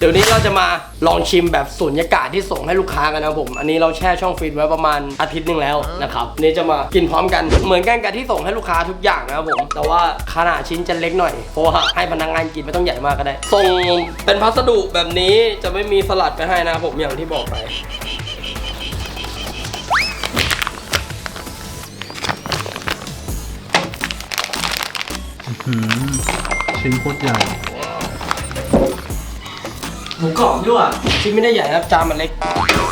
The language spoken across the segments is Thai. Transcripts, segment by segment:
เดี๋ยวนี้เราจะมาลองชิมแบบสุญญากาศที่ส่งให้ลูกค้ากันนะครับผม อันนี้เราแช่ช่องฟรีซไว้ประมาณอาทิตย์หนึงแล้วนะครับนี่จะมากินพร้อมกันเหมือนกันกับที่ส่งให้ลูกค้าทุกอย่างนะครับผม แต่ว่าขนาดชิ้นจะเล็กหน่อย เพราะว่าให้พนักงานกินไม่ต้องใหญ่มากก็ได้ ส่งเป็นพัสดุแบบนี้จะไม่มีสลัดไปให้นะครับผมอย่างที่บอกไปชิ้นโคตรใหญ่ หมูกรอบด้วยชิ้นไม่ได้ใหญ่นะครับจานมันเล็ก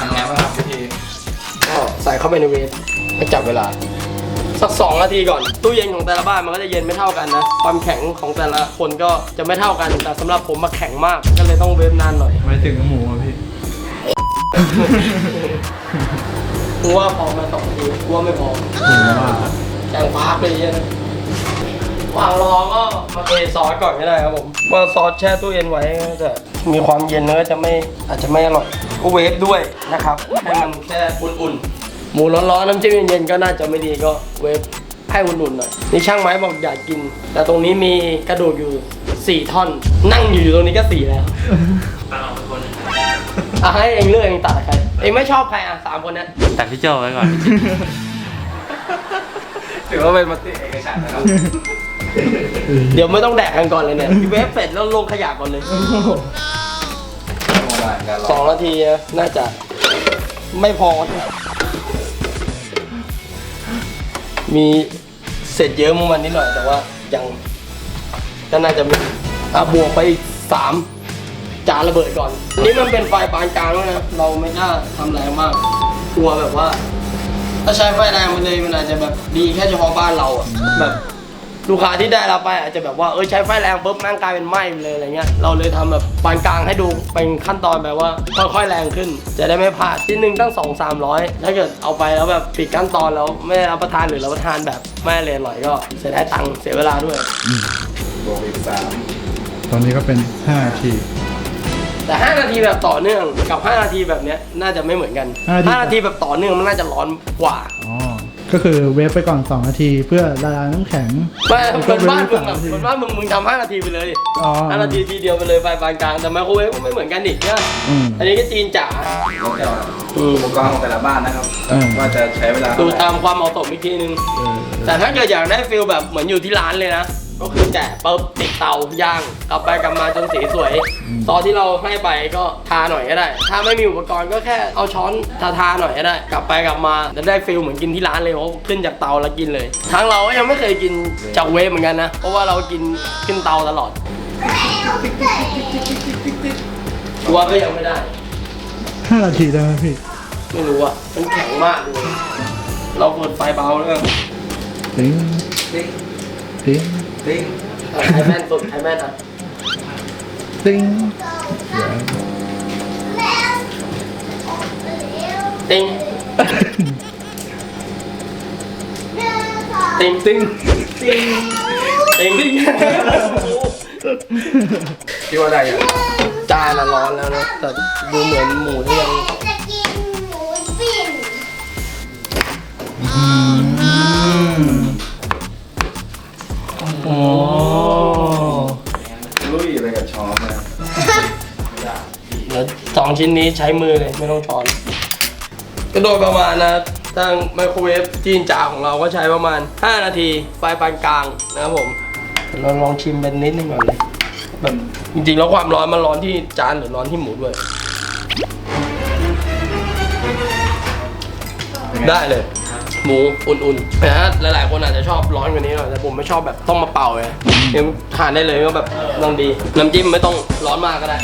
ทำไงบ้างครับพี่ทีก็ใส่เข้าไปในเวฟก็จับเวลา สักสองนาทีก่อน ตู้เย็นของแต่ละบ้านมันก็จะเย็นไม่เท่ากันนะ ความแข็งของแต่ละคนก็จะไม่เท่ากัน แต่สำหรับผมมาแข็งมาก ก็เลยต้องเวฟนานหน่อยไม่ถึงหมูอะพี่กูว่าพอมาสองนาทีกูว่าไม่พอผมว่าแข็งฟ้าไปเยอะนะ วางรอก็มาเทซอสก่อนก็ได้ครับผมว่าซอสแช่ตู้เย็นไว้ก็จะมีความเย็นแล้วก็จะไม่อาจจะไม่อร่อยก็เวฟด้วยนะครับให้มันแค่อุ่นๆหมูร้อนๆน้ำจิ้มเย็นๆก็น่าจะไม่ดีก็เวฟให้อุ่นๆหน่อยนี่ช่างไม้บอกอยากกิน แต่ตรงนี้มีกระดูกอยู่ 4 ท่อน นั่งอยู่อยู่ตรงนี้ก็สี่แล้วอะให้เองเลือกเองตัดใครเองไม่ชอบใครอะสามคนเนี้ยตัดพี่โจไว้ก่อนถือว่าเป็นมติเอกฉันนะครับ เดี๋ยวไม่ต้องแดกกันก่อนเลยเนี่ยเวฟเสร็จแล้วลงขยะก่อนเลยสองนาทีน่าจะไม่พอ มีเสร็จเยอะเมื่อวันนิดหน่อยแต่ว่ายังก็น่าจะมีอะบวกไปสามจานระเบิดก่อน นี่มันเป็นไฟปานกลางแล้วนะเราไม่กล้าทำแรงมาก กลัวแบบว่า ถ้าใช้ไฟแรงมันเลยมันอาจจะแบบดีแค่เฉพาะบ้านเราอะแบบ ลูกค้าที่ได้รับไปอาจจะแบบว่าเออใช้ไฟแรงปุ๊บแม่งกลายเป็นไหม้ไปเลยอะไรเงี้ยเราเลยทำแบบปานกลางให้ดูเป็นขั้นตอนแบบว่าค่อยๆแรงขึ้น จะได้ไม่พลาดชิ้นหนึ่งตั้งสองสามร้อยถ้าเกิดเอาไปแล้วแบบปิดขั้นตอนแล้วไม่ได้รับประทานหรือรับประทานแบบไม่เลยอร่อยก็เสียได้ตังค์เสียเวลาด้วยบวกอีกสามตอนนี้ก็เป็น5นาทีแต่ 5 นาทีแบบต่อเนื่องกับ 5 นาทีแบบเนี้ยน่าจะไม่เหมือนกันห้านาที5นาทีแบบต่อเนื่องมันน่าจะร้อนกว่าอ๋อ ก็คือเวฟไปก่อน 2 นาที เพื่อละลายน้ำแข็ง ไม่เป็นบ้านมึงสาอะมนาทีเป็นบ้านมึงมึงทำห้านาทีไปเลยอ๋อห้านาทีทีเดียวไปเลยไฟปานกลางแต่ไมโครเวฟก็ไม่เหมือนกันอีกเนี่ยอืม อันนี้ก็จีนจ๋าแล้วแต่อืมอุปกรณ์ของแต่ละบ้านนะครับ อืม ว่าจะใช้เวลาดูเท่าไหร่ตามความเหมาะสมอีกทีนึงเออแต่ถ้าเกิดอยากได้ฟิลแบบเหมือนอยู่ที่ร้านเลยนะ ก็คือแกะปุ๊บติดเตาย่างกลับไปกลับมาจนสีสวยซอสที่เราให้ไปก็ทาหน่อยก็ได้ ถ้าไม่มีอุปกรณ์ก็แค่เอาช้อนทาทาๆหน่อยก็ได้ กลับไปกลับมาจะได้ฟิลเหมือนกินที่ร้านเลยเพราะขึ้นจากเตาแล้วกินเลยทางเราก็ยังไม่เคยกินจากเวฟเหมือนกันนะเพราะว่าเรากินขึ้นเตาตลอดกลัวก็ยังไม่ได้5นาทีได้ไหมพี่ ไม่รู้อะมันแข็งมากเลยเราเปิดไฟเบาแล้วกันติ้งติ๊ งติ้งติ๊งใช้แม่นสุดใช้แม่นอะติ้งติงติงติงติงติงติงคิดว่าได้ยังจานละร้อนแล้วนะแต่ดูเหมือนหมูที่ยังจะกินหมูปิ้งโอ้ลุยไปกับช้อนนะแล้วสองชิ้นนี้ใช้มือเลยไม่ต้องช้อน ก็โดยประมาณนะทางไมโครเวฟจีนจ๋าของเราก็ใช้ประมาณ 5 นาทีไฟปานกลางนะครับผมเราลองชิมเป็นนิดนึงก่อนเลยแบบจริงๆแล้วความร้อนมันร้อนที่จานหรือร้อนที่หมูด้วย ได้เลย หมูอุ่นๆนะฮะหลายๆคนอาจจะชอบร้อนกว่านี้หน่อยแต่ผมไม่ชอบแบบต้องมาเป่าเลยยังทานได้เลยก็แบบลองดีน้ำจิ้มไม่ต้องร้อนมากก็ได้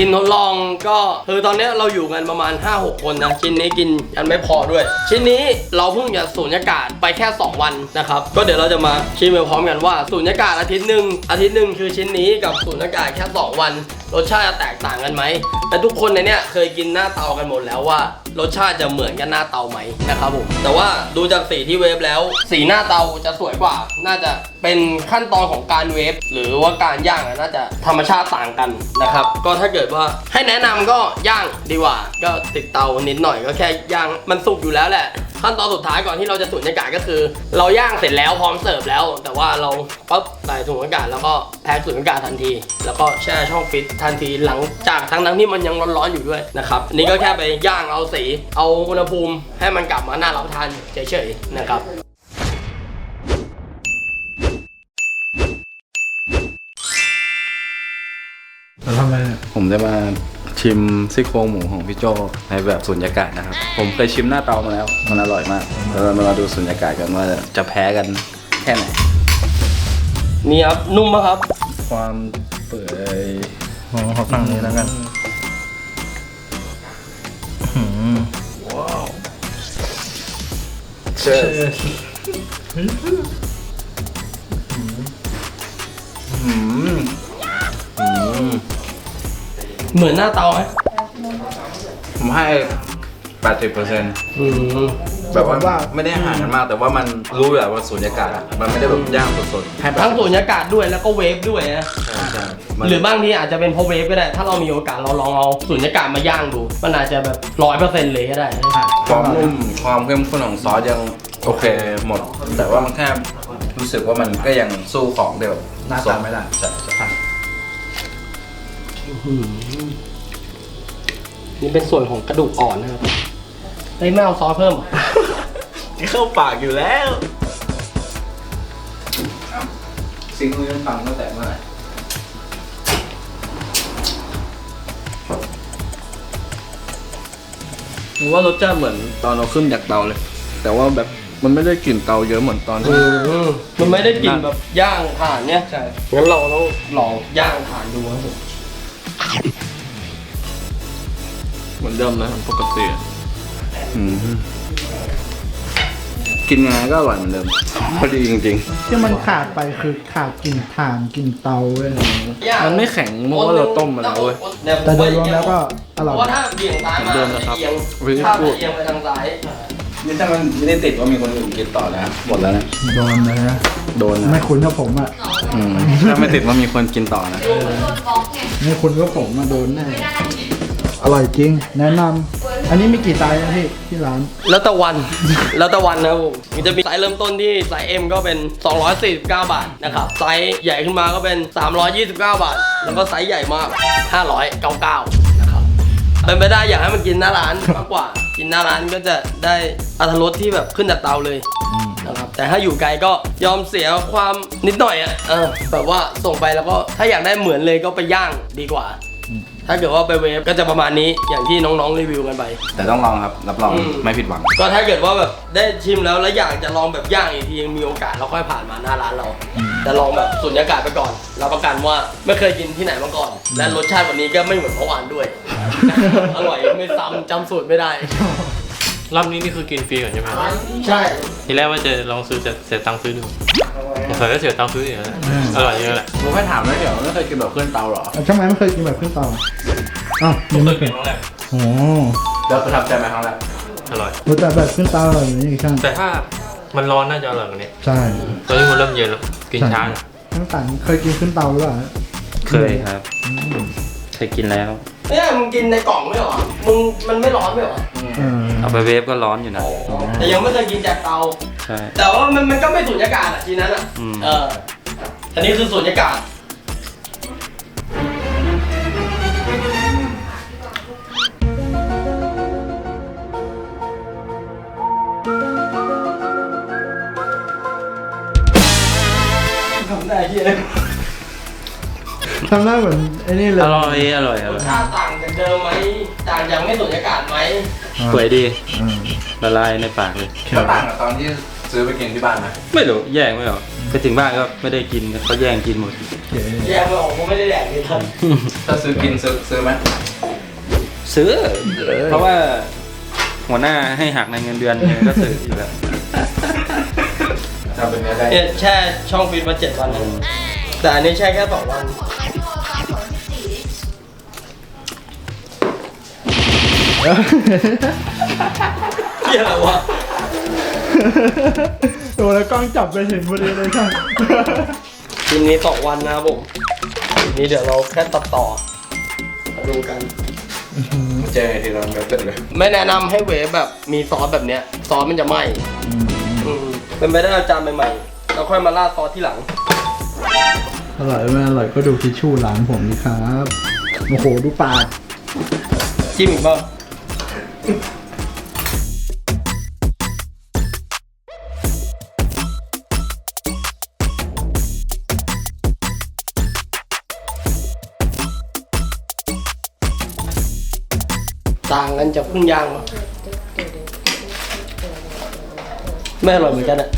เป็นชิ้นทดลองก็คือตอนนี้เราอยู่กันประมาณ 5-6 คนนะชิ้นนี้กินกันไม่พอด้วย ชิ้นนี้เราเพิ่งจะสูญญากาศไปแค่ 2 วันนะครับก็เดี๋ยวเราจะมาชิมไปพร้อมกันว่าสูญญากาศอาทิตย์หนึ่งอาทิตย์หนึ่งคือชิ้นนี้กับสูญญากาศแค่ 2 วันรสชาติจะแตกต่างกันไหมแต่ทุกคนในเนี้ยเคยกินหน้าเตากันหมดแล้วว่ารสชาติจะเหมือนกันหน้าเตาไหมนะครับผมแต่ว่าดูจากสีที่เวฟแล้ว สีหน้าเตาจะสวยกว่า น่าจะเป็นขั้นตอนของการเวฟหรือว่าการย่างน่าจะธรรมชาติต่างกันนะครับ ก็ถ้าเกิดว่า ให้แนะนำก็ย่างดีกว่า ก็ติดเตานิดหน่อยก็แค่ย่างมันสุกอยู่แล้วแหละ ขั้นตอนสุดท้ายก่อนที่เราจะสูญญากาศก็คือ เราย่างเสร็จแล้วพร้อมเสิร์ฟแล้ว แต่ว่าเราปั๊บใส่ถุงอากาศแล้วก็แพ็คสูญญากาศทันที แล้วก็แช่ช่องฟิตทันทีหลังจากทั้งทั้งที่มันยังร้อนๆอยู่ด้วยนะครับนี่ก็แค่ไปย่างเอาสี เอาอุณหภูมิให้มันกลับมาหน่ารับประทานเฉยๆนะครับ จะมาชิมซี่โครงหมูของพี่โจในแบบสุญญากาศนะครับ ผมเคยชิมหน้าเตามาแล้ว มันอร่อยมากแล้วเรามาดูสุญญากาศกันว่าจะแพ้กันแค่ไหน นี่ครับ นุ่มปะครับ ความเปื่อยอ๋อขอตั้งนี้แล้วกันอืมเชื่อ เหมือนหน้าเตาไหมผมให้80เปอร์เซ็นต์อืม แบบว่าไม่ได้ห่างกันมาก แต่ว่ามันรู้แบบว่าสุญญากาศอะมันไม่ได้แบบย่างสดๆให้แบบทั้งสูญญากาศด้วยแล้วก็เวฟด้วยนะ ใช่ใช่มันหรือบางทีอาจจะเป็นเพราะเวฟก็ได้ ถ้าเรามีโอกาสเราลองเอาสูญญากาศมาย่างดู มันอาจจะแบบร้อยเปอร์เซ็นต์เลยก็ได้ ความนุ่มความเข้มข้นของซอสยังโอเคหมด แต่ว่ามันแค่รู้สึกว่ามันก็ยังสู้ของเดียวหน้าตาไม่ได้ ใช่ใช่ นี่เป็นส่วนของกระดูกอ่อนนะครับเฮ้ยไม่เอาซอสเพิ่มเข้าปากอยู่แล้วซิงค์มือฟังตั้งแต่เมื่อไหร่ผมว่ารสชาติเหมือนตอนเราขึ้นจากเตาเลย แต่ว่าแบบมันไม่ได้กลิ่นเตาเยอะเหมือนตอนที่อืมมันไม่ได้กลิ่นแบบย่างถ่านเนี่ยใช่งั้นเราต้องลองย่างถ่านดูครับผม เหมือนเดิมนะปกติอะอืมกินยังไงก็อร่อยเหมือนเดิมพอดีจริง ที่มันขาดไปคือขาดกลิ่นถ่านกลิ่นเตาเว้ยย่างมันไม่แข็งเพราะว่าเราต้มมันแล้วเว้ย แต่โดยรวมแล้วก็อร่อยเพราะว่าถ้าเบี่ยงซ้ายมาเหมือนเดิมนะครับเอียงวิธีถ้าพูด เอียงไปทางซ้าย ๆ นี่ถ้ามันไม่ได้ติดว่ามีคนอื่นกินต่อนะหมดแล้วนะโดนเลยนะโดนไม่นะคุ้นกับผมอะอืมถ้าไม่ติดว่ามีคนกินต่อนะไม่คุ้นกับผมมาโดนแน่ อร่อยจริง แนะนำอันนี้มีกี่ไซส์นะพี่ที่ร้าน แล้วแต่วัน แล้วแต่วันนะครับผมมันจะมีไซส์เริ่มต้นที่ไซส์ M ก็เป็น 249 บาทนะครับ ไซส์ใหญ่ขึ้นมาก็เป็น 329 บาท แล้วก็ไซส์ใหญ่มาก 599นะครับ เป็นไปได้อยากให้มันกินหน้าร้านมากกว่า กินหน้าร้านก็จะได้อรรถรสที่แบบขึ้นจากเตาเลยนะครับ แต่ถ้าอยู่ไกลก็ยอมเสียความนิดหน่อยอะเออแบบว่าส่งไปแล้วก็ถ้าอยากได้เหมือนเลยก็ไปย่างดีกว่า ถ้าเกิดว่าไปเวฟก็จะประมาณนี้อย่างที่น้องๆรีวิวกันไป แต่ต้องลองครับ รับรองอืม ไม่ผิดหวัง ก็ถ้าเกิดว่าแบบได้ชิมแล้วแล้วอยากจะลองแบบย่างอีกทียังมีโอกาสเราค่อยผ่านมาหน้าร้านเรา แต่ลองแบบสุญญากาศไปก่อนรับประกันว่าไม่เคยกินที่ไหนมาก่อน และรสชาติวันนี้ก็ไม่เหมือนเมื่อวานด้วย อร่อยไม่ซ้ำจำสูตรไม่ได้ รอบนี้นี่คือกินฟรีก่อนใช่ไหมใช่ทีแรกว่าจะลองซื้อจะเสียตังค์ซื้อดูสงสัยก็เสียตังค์ซื้ออีกแล้วอร่อยเยอะแหละผมแค่ถามแล้วเดี๋ยวไม่เคยกินแบบเครื่องเตาหรอทำไมไม่เคยกินแบบขึ้นเตาอ้าวยังไม่เคยครั้งแรกโอ้แล้วประทับใจไหมครั้งแรกอร่อยรู้แต่แบบขึ้นเตาอร่อยอย่างนี้อีกช่างแต่ถ้ามันร้อนน่าจะอร่อยกว่านี้ใช่ตอนนี้มันเริ่มเย็นแล้วกินช้าทั้งสันเคยกินขึ้นเตาหรือเปล่าเคยครับ เคยกินแล้วเนี่ยมึงกินในกล่องไม่เหรอมึงมันไม่ร้อนไม่เหรอ เออเอาไปเวฟก็ร้อนอยู่นะ แต่ยังไม่เคยกินจากเตา ใช่ แต่ว่ามันมันก็ไม่สุญญากาศอะทีนั้นอะ อืม เอออันนี้คือสุญญากาศ ทำได้ที่เลยทำได้เหมือนไอ้นี่เลยอร่อยอร่อยอรร่สอยชาติต่าง จากเดิมไหมต่างจากไม่สุญญากาศไหมสวยดีอืมละลายในปากเลยแล้วต่างกับตอนที่ซื้อไปกินที่บ้านไหมไม่รู้แย่งไม่ออกไปถึงบ้านก็ไม่ได้กินเขาแย่งกินหมดเก๋แยกไม่ออกผมไม่ได้แดกเลยครับถ้าซื้อกินซื้อซื้อไหมซื้อ เพราะว่าหัวหน้าให้หักในเงินเดือนเนี่ยก็ซื้ออยู่แล้วทำเป็นเนื้อได้ เนี่ยแช่ช่องฟิตมาเจ็ดวันนะแต่อันนี้แช่แค่สองวัน เที่ยอะไรวะโอ้แล้วกล้องจับไปเห็นพอดีเลยครับทีมนี้สองวันนะครับผมทีนี้เดี๋ยวเราแค่ตัดต่อมาดูกัน เจอทีเราแบบเสร็จเลยไม่แนะนำให้เวฟแบบมีซอสแบบเนี้ย ซอสมันจะไหม้อืมเป็นไปได้เอาจานใหม่ๆแล้วค่อยมาราดซอสที่หลัง อร่อยไม่อร่อยก็ดูทิชชู่ล้างผมนี่ครับ โอ้โห ดูปากจิ้มอีกบ้าง ต่างกันจากพึ่งย่างเหรอไม่อร่อยเหมือนกันอะ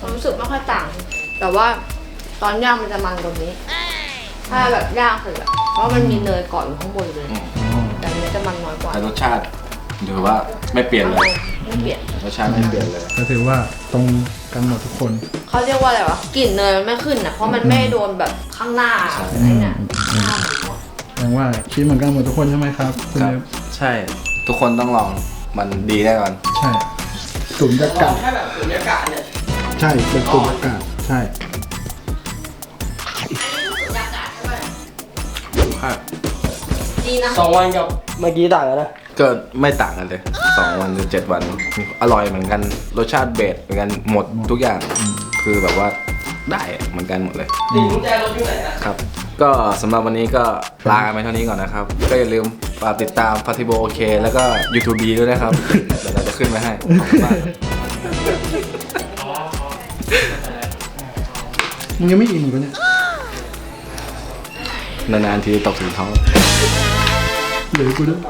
ความรู้สึกไม่ค่อยต่าง แต่ว่าตอนย่างมันจะมันกว่านี้ ถ้าแบบย่างเสร็จอะเพราะมันมีเนยเกาะอยู่ข้างบนเลย นนี้จะมันน้อยกว่าแต่รสชาติถือว่าไม่เปลี่ยนเลย ไม่เปลี่ยนรสชาติไม่เปลี่ยนเลย ก็ถือว่าตรงกันหมดทุกคน เขาเรียกว่าอะไรวะกลิ่นเนยมันไม่ขึ้นอะเพราะมันไม่โดนแบบข้างหน้าอะไรเนี่ยข้างหมูอะแปลว่าคิดเหมือนกันหมดทุกคนใช่ไหมครับคุณครับเอฟใช่ ทุกคนต้องลอง มันดีแน่นอน ใช่ตุ่มยากาศแค่แบบสุญญากาศเนี่ยใช่เป็นตุ่มยากาศใช่ ดีนะ สองวันกับเมื่อกี้ต่างกันนะก็ไม่ต่างกันเลยสองวันหรือเจ็ดวัน อร่อยเหมือนกันรสชาติเบสเหมือนกันหมดทุกอย่างคือแบบว่าได้เหมือนกันหมดเลยตีกุญแจรถอยู่ไหนอะครับ ก็สำหรับวันนี้ก็ลากันไปเท่านี้ก่อนนะครับ ก็อย่าลืมฝากติดตามฟาติโบโอเค แล้วก็ YouTube ดีด้วยนะครับ เดี๋ยวเราจะขึ้นไว้ให้ขอบคุณมากมึงยังไม่อิ่มอีกวะเนี่ยนานๆทีตกถึงท้อง เหลือกูด้วย